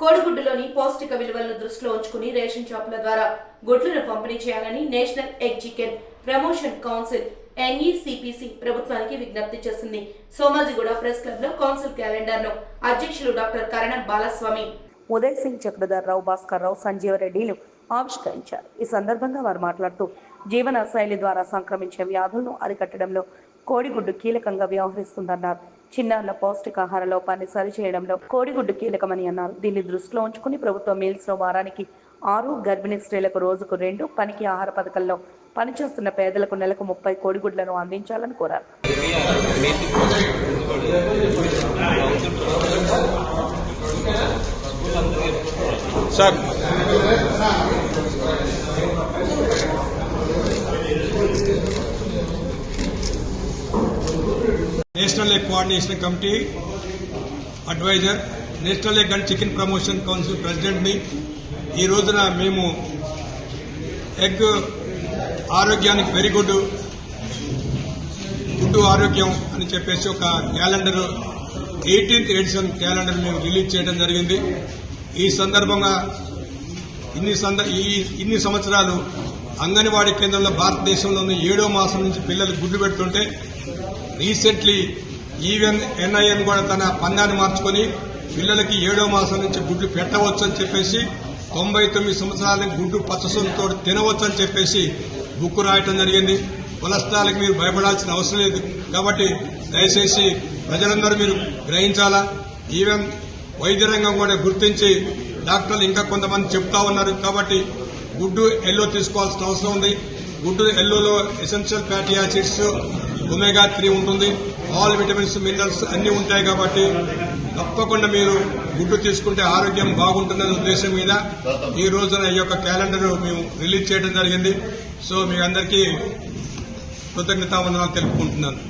కోడిగుడ్డులోని పౌష్టిక విలువలను దృష్టిలో ఉంచుకుని రేషన్ షాపుల ద్వారా గుడ్లను పంపిణీ చేయాలని national egg chicken promotion council NECPC ప్రభుత్వానికి విజ్ఞప్తి చేసింది. సోమాజిగూడ ప్రెస్ క్లబ్లో కౌన్సిల్ క్యాలెండర్ను అధ్యక్షులు డాక్టర్ కరణ బాలస్వామి ఉదయ్ సింగ్ చక్రధర్రావు భాస్కర్ రావు సంజీవరెడ్డిలు ఆవిష్కరించారు. ఈ సందర్భంగా వారు మాట్లాడుతూ జీవన శైలి ద్వారా సంక్రమించే వ్యాధులను అరికట్టడంలో కోడిగుడ్డు కీలకంగా వ్యవహరిస్తుందన్నారు. చిన్నారుల పౌష్టికాహార లోపాన్ని సరిచేయడంలో కోడిగుడ్డు కీలకమని అన్నారు. దీన్ని దృష్టిలో ఉంచుకుని ప్రభుత్వం మీల్స్లో వారానికి ఆరు గర్భిణీ స్త్రీలకు రోజుకు రెండు పనికి ఆహార పథకంలో పనిచేస్తున్న పేదలకు నెలకు ముప్పై కోడిగుడ్లను అందించాలని కోరారు. Sir national egg coordination committee advisor national egg and chicken promotion council ప్రెసిడెంట్ని ఈ రోజున మేము ఎగ్ ఆరోగ్యానికి వెరీ గుడ్ గుడ్డు ఆరోగ్యం అని చెప్పేసి ఒక క్యాలెండర్ ఎయిటీన్త్ ఎడిషన్ క్యాలెండర్ మేము రిలీజ్ చేయడం జరిగింది. ఈ సందర్భంగా ఇన్ని సంద ఈ ఇన్ని సంవత్సరాలు అంగన్వాడీ కేంద్రంలో భారతదేశంలోని ఏడో మాసం నుంచి పిల్లలు గుడ్లు పెడుతుంటే రీసెంట్లీ ఈవెన్ ఎన్ఐఎన్ కూడా తన పందాన్ని మార్చుకొని పిల్లలకి ఏడో మాసం నుంచి గుడ్లు పెట్టవచ్చు అని చెప్పేసి తొంభై తొమ్మిది సంవత్సరాల గుడ్డు పచ్చసొంతో తినవచ్చు అని చెప్పేసి బుక్ రాయటం జరిగింది. కొలెస్ట్రాల్కి మీరు భయపడాల్సిన అవసరం లేదు. కాబట్టి దయచేసి ప్రజలందరూ మీరు గ్రహించాలా? ఈవెన్ వైద్య రంగం కూడా గుర్తించి డాక్టర్లు ఇంకా కొంతమంది చెప్తా ఉన్నారు. కాబట్టి గుడ్డు ఎల్లో తీసుకోవాల్సిన అవసరం ఉంది. గుడ్డు ఎల్లోలో essential fatty acids omega three ఉంటుంది. ఆల్ విటమిన్స్ మినరల్స్ అన్ని ఉంటాయి కాబట్టి తప్పకుండా మీరు గుడ్డు తీసుకుంటే ఆరోగ్యం బాగుంటుందనే ఉద్దేశం మీద ఈ రోజున ఈ యొక్క క్యాలెండర్ మేము రిలీజ్ చేయడం జరిగింది. సో మీ అందరికీ కృతజ్ఞతావందనాలు తెలుపుకుంటున్నాను.